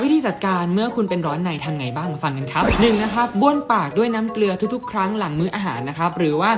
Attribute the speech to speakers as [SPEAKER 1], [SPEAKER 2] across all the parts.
[SPEAKER 1] วิธีจัดการเมื่อคุณเป็นร้อนในทำไงบ้างมาฟังกันครับหนึ่งนะครับบ้วนปากด้วยน้ำเกลือทุกๆ ครั้งหลังมื้ออาหารนะครับหรือว่า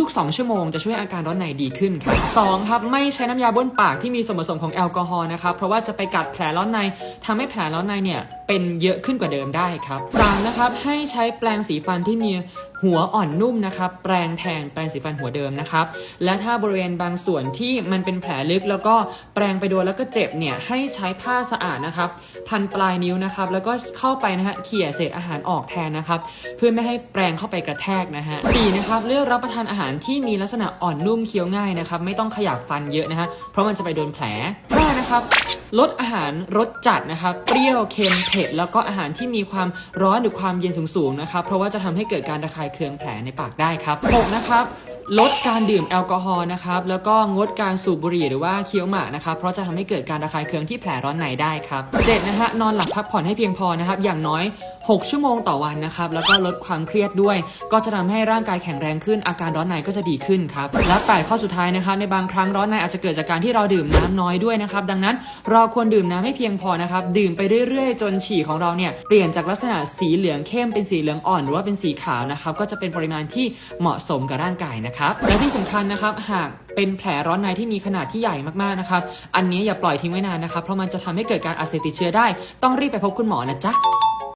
[SPEAKER 1] ทุกๆ 2 ชั่วโมงจะช่วยอาการร้อนในดีขึ้นครับสองครับไม่ใช้น้ำยาบ้วนปากที่มีส่วนผสมของแอลกอฮอล์นะครับเพราะว่าจะไปกัดแผลร้อนในทำให้แผลร้อนในเนี่ย เป็นเยอะขึ้นกว่าเดิมได้ครับสามนะครับให้ใช้แปรงสีฟันที่มีหัวอ่อนนุ่มนะครับแปรงแทนแปรงสีฟันหัวเดิมนะครับและถ้าบริเวณบางส่วนที่มันเป็นแผลลึก แล้วก็แปรงไปโดนแล้วก็เจ็บเนี่ยให้ใช้ผ้าสะอาดนะครับพันปลายนิ้วนะครับแล้วก็เข้าไปนะฮะเขี่ยเศษอาหารออกแทนนะครับเพื่อไม่ให้แปรงเข้าไปกระแทกนะฮะสี่นะครับเลือกรับประทานอาหารที่มีลักษณะอ่อนนุ่มเคี้ยวง่ายนะครับไม่ต้องขยับฟันเยอะนะฮะเพราะมันจะไปโดนแผลห้านะครับ ลดอาหารรสจัดนะครับ เปรี้ยวเค็มเผ็ดแล้วก็อาหารที่มีความร้อนหรือความเย็นสูงๆนะครับ เพราะว่าจะทำให้เกิดการระคายเคืองแผลในปากได้ครับหกนะครับลดการดื่มแอลกอฮอล์นะครับ แล้วก็งดการสูบบุหรี่หรือว่าเคี้ยวหมากนะครับ เพราะจะทำให้เกิดการระคายเคืองที่แผลร้อนในได้ครับเจ็ดนะฮะนอนหลับพักผ่อนให้เพียงพอนะครับ อย่างน้อย 6 ชั่วโมงต่อวันนะครับ แล้วก็ลดความเครียดด้วย ก็จะทำให้ร่างกายแข็งแรงขึ้นอาการร้อนในก็จะดีขึ้นครับ และแปดข้อสุดท้ายนะครับในบางครั้งร้อนในอาจจะเกิดจากการที่เราดื่มน้ำน้อยด้วยนะครับ ดังนั้นเราควรดื่มน้ำให้เพียงพอนะครับ ดื่มไปเรื่อยๆ จนฉี่ของเราเนี่ยเปลี่ยนจากลักษณะสีเหลืองเข้มเป็นสีเหลืองอ่อนหรือว่าเป็นสีขาวนะครับ ก็จะเป็นปริมาณที่เหมาะสมกับร่างกายนะครับ และที่สำคัญนะครับหากเป็นแผลร้อนในที่มีขนาดที่ใหญ่มากๆนะครับ อันนี้อย่าปล่อยทิ้งไว้นานนะครับ เพราะมันจะทำให้เกิดการอักเสบติดเชื้อได้ ต้องรีบไปพบคุณหมอนะจ๊ะ